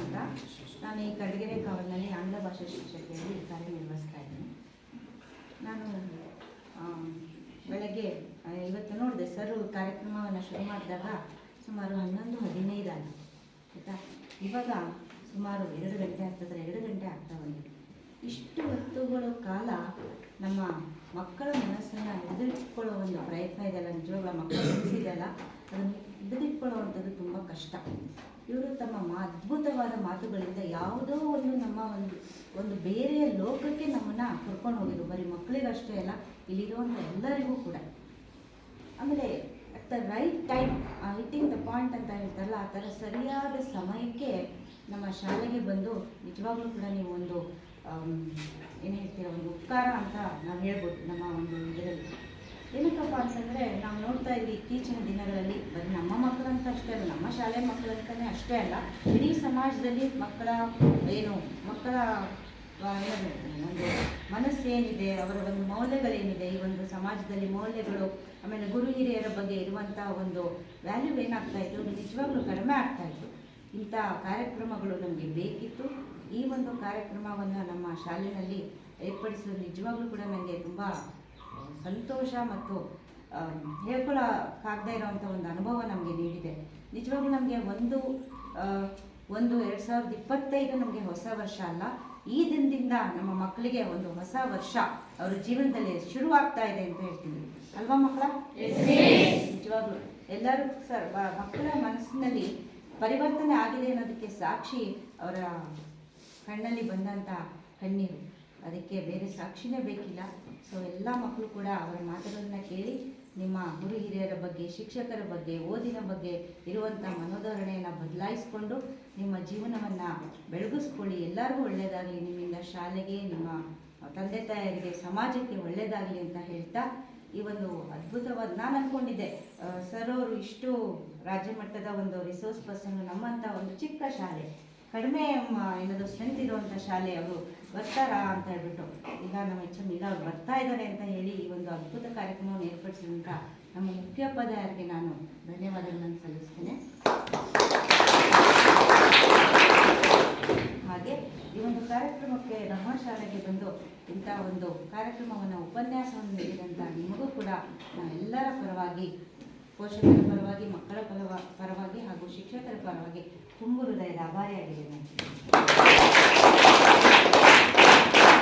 ಅಂತ. ನಾನು ಈ ಕಡಿಗೆರೆ ಕಾವಲಿನಲ್ಲಿ ಆಂಗ್ಲ ಭಾಷಾ ಶಿಕ್ಷಕಿಯಾಗಿ ಕಾರ್ಯನಿರ್ವಹಿಸ್ತಾ ಇದ್ದೀನಿ. ನಾನು ಬೆಳಗ್ಗೆ ಇವತ್ತು ನೋಡಿದೆ, ಸರ್ ಕಾರ್ಯಕ್ರಮವನ್ನು ಶುರು ಮಾಡಿದಾಗ ಸುಮಾರು ಹನ್ನೊಂದು, ಹದಿನೈದು ಆಗಿದೆ ಆಯಿತಾ? ಇವಾಗ ಸುಮಾರು ಎರಡು ಗಂಟೆ ಆಗ್ತದೆ, ಎರಡು ಗಂಟೆ ಆಗ್ತಾ ಬಂದಿದೆ. ಇಷ್ಟು ಹೊತ್ತುಗಳ ಕಾಲ ನಮ್ಮ ಮಕ್ಕಳ ಮನಸ್ಸನ್ನು ಹಿಡಿದಿಟ್ಕೊಳ್ಳೋ ಒಂದು ಪ್ರಯತ್ನ ಇದೆಯಲ್ಲ ನಿಜವಾಗ ಮಕ್ಕಳು ಮನಸ್ಸಿದೆಯಲ್ಲ, ಅದನ್ನು ಹಿಡಿದಿಟ್ಕೊಳ್ಳುವಂಥದ್ದು ತುಂಬ ಕಷ್ಟ. ಇವರು ತಮ್ಮ ಮಾ ಅದ್ಭುತವಾದ ಮಾತುಗಳಿಂದ ಯಾವುದೋ ಒಂದು ನಮ್ಮ ಒಂದು ಒಂದು ಬೇರೆಯ ಲೋಕಕ್ಕೆ ನಮ್ಮನ್ನು ಕರ್ಕೊಂಡು ಹೋಗಿದ್ರು. ಬರೀ ಮಕ್ಕಳಿಗಷ್ಟೇ ಅಲ್ಲ ಇಲ್ಲಿರುವಂಥ ಎಲ್ಲರಿಗೂ ಕೂಡ. ಆಮೇಲೆ at the right time hitting the point ಅಂತ ಹೇಳ್ತಾರಲ್ಲ, ಆ ಥರ ಸರಿಯಾದ ಸಮಯಕ್ಕೆ ನಮ್ಮ ಶಾಲೆಗೆ ಬಂದು ನಿಜವಾಗ್ಲೂ ಕೂಡ ನೀವು ಒಂದು ಏನು ಹೇಳ್ತೀರ, ಒಂದು ಉಪಕಾರ ಅಂತ ನಾವು ಹೇಳ್ಬೋದು ನಮ್ಮ ಒಂದು ಇದರಲ್ಲಿ. ಏನಕ್ಕಪ್ಪ ಅಂತಂದರೆ ನಾವು ನೋಡ್ತಾ ಇದ್ವಿ ಇತ್ತೀಚಿನ ದಿನಗಳಲ್ಲಿ, ಬರೀ ನಮ್ಮ ಮಕ್ಕಳಂತ ಅಷ್ಟೇ ಅಲ್ಲ, ನಮ್ಮ ಶಾಲೆ ಮಕ್ಕಳಂತಲೇ ಅಷ್ಟೇ ಅಲ್ಲ, ಇಡೀ ಸಮಾಜದಲ್ಲಿ ಮಕ್ಕಳ ಏನು, ಮಕ್ಕಳ ಒಂದು ಮನಸ್ಸೇನಿದೆ, ಅವರ ಒಂದು ಮೌಲ್ಯಗಳೇನಿದೆ, ಈ ಒಂದು ಸಮಾಜದಲ್ಲಿ ಮೌಲ್ಯಗಳು, ಆಮೇಲೆ ಗುರು ಹಿರಿಯರ ಬಗ್ಗೆ ಇರುವಂಥ ಒಂದು ವ್ಯಾಲ್ಯೂ ಏನಾಗ್ತಾ ಇತ್ತು ನಿಜವಾಗ್ಲೂ ಕಡಿಮೆ ಆಗ್ತಾ ಇತ್ತು. ಇಂಥ ಕಾರ್ಯಕ್ರಮಗಳು ನಮಗೆ ಬೇಕಿತ್ತು. ಈ ಒಂದು ಕಾರ್ಯಕ್ರಮವನ್ನು ನಮ್ಮ ಶಾಲೆಯಲ್ಲಿ ಏರ್ಪಡಿಸೋದು ನಿಜವಾಗ್ಲೂ ಕೂಡ ನನಗೆ ತುಂಬ ಸಂತೋಷ ಮತ್ತು ಹೇಳ್ಕೊಳ್ಳೋಕ್ಕಾಗದೇ ಇರೋವಂಥ ಒಂದು ಅನುಭವ ನಮಗೆ ನೀಡಿದೆ. ನಿಜವಾಗ್ಲೂ ನಮಗೆ ಒಂದು ಒಂದು ಎರಡು ಸಾವಿರದ ಇಪ್ಪತ್ತೈದು ನಮಗೆ ಹೊಸ ವರ್ಷ ಅಲ್ಲ. ಈ ದಿನದಿಂದ ನಮ್ಮ ಮಕ್ಕಳಿಗೆ ಒಂದು ಹೊಸ ವರ್ಷ ಅವರ ಜೀವನದಲ್ಲಿ ಶುರುವಾಗ್ತಾ ಇದೆ ಅಂತ ಹೇಳ್ತೀನಿ. ಅಲ್ವಾ ಮಕ್ಕಳ? ನಿಜವಾಗ್ಲೂ. ಎಲ್ಲರೂ ಸರ್ ಮಕ್ಕಳ ಮನಸ್ಸಿನಲ್ಲಿ ಪರಿವರ್ತನೆ ಆಗಿದೆ ಅನ್ನೋದಕ್ಕೆ ಸಾಕ್ಷಿ ಅವರ ಕಣ್ಣಲ್ಲಿ ಬಂದಂಥ ಕಣ್ಣೀರು. ಅದಕ್ಕೆ ಬೇರೆ ಸಾಕ್ಷಿನೇ ಬೇಕಿಲ್ಲ. ಸೊ ಎಲ್ಲ ಮಕ್ಕಳು ಕೂಡ ಅವರ ಮಾತುಗಳನ್ನ ಕೇಳಿ ನಿಮ್ಮ ಗುರು ಹಿರಿಯರ ಬಗ್ಗೆ, ಶಿಕ್ಷಕರ ಬಗ್ಗೆ, ಓದಿನ ಬಗ್ಗೆ ಇರುವಂಥ ಮನೋಧರಣೆಯನ್ನು ಬದಲಾಯಿಸಿಕೊಂಡು ನಿಮ್ಮ ಜೀವನವನ್ನು ಬೆಳಗಿಸ್ಕೊಳ್ಳಿ. ಎಲ್ಲರಿಗೂ ಒಳ್ಳೆಯದಾಗಲಿ ನಿಮ್ಮಿಂದ ಶಾಲೆಗೆ, ನಿಮ್ಮ ತಂದೆ ತಾಯರಿಗೆ ಸಮಾಜಕ್ಕೆ ಒಳ್ಳೆಯದಾಗಲಿ ಅಂತ ಹೇಳ್ತಾ ಈ ಒಂದು ಅದ್ಭುತವಾದ, ನಾನು ಅಂದ್ಕೊಂಡಿದ್ದೆ ಸರ್ ಅವರು ಇಷ್ಟು ರಾಜ್ಯ ಮಟ್ಟದ ಒಂದು ರಿಸೋರ್ಸ್ ಪರ್ಸನ್ ನಮ್ಮಂಥ ಒಂದು ಚಿಕ್ಕ ಶಾಲೆ. ಕಡಿಮೆ ಏನದು ಸ್ಟ್ರೆಂತ್ ಇರುವಂಥ ಶಾಲೆ ಅವರು ಬರ್ತಾರಾ ಅಂತ ಹೇಳ್ಬಿಟ್ಟು, ಈಗ ನಮ್ಮ ಹೆಚ್ಚು ಈಗ ಅವ್ರು ಬರ್ತಾ ಇದ್ದಾರೆ ಅಂತ ಹೇಳಿ ಈ ಒಂದು ಅದ್ಭುತ ಕಾರ್ಯಕ್ರಮವನ್ನು ಏರ್ಪಡಿಸಿದಂಥ ನಮ್ಮ ಮುಖ್ಯೋಪಾಧ್ಯಾಯರಿಗೆ ನಾನು ಧನ್ಯವಾದಗಳನ್ನು ಸಲ್ಲಿಸ್ತೇನೆ. ಹಾಗೆ ಈ ಒಂದು ಕಾರ್ಯಕ್ರಮಕ್ಕೆ ನಮ್ಮ ಶಾಲೆಗೆ ಬಂದು ಇಂಥ ಒಂದು ಕಾರ್ಯಕ್ರಮವನ್ನು ಉಪನ್ಯಾಸವನ್ನು ನೀಡಿದಂಥ ನಿಮಗೂ ಕೂಡ ಎಲ್ಲರ ಪರವಾಗಿ ಪೋಷಕರ ಪರವಾಗಿ ಮಕ್ಕಳ ಪರವ ಪರವಾಗಿ ಹಾಗೂ ಶಿಕ್ಷಕರ ಪರವಾಗಿ ತುಂಬು ಹೃದಯದ ಆಭಾರಿಯಾಗಿದ್ದೇನೆ.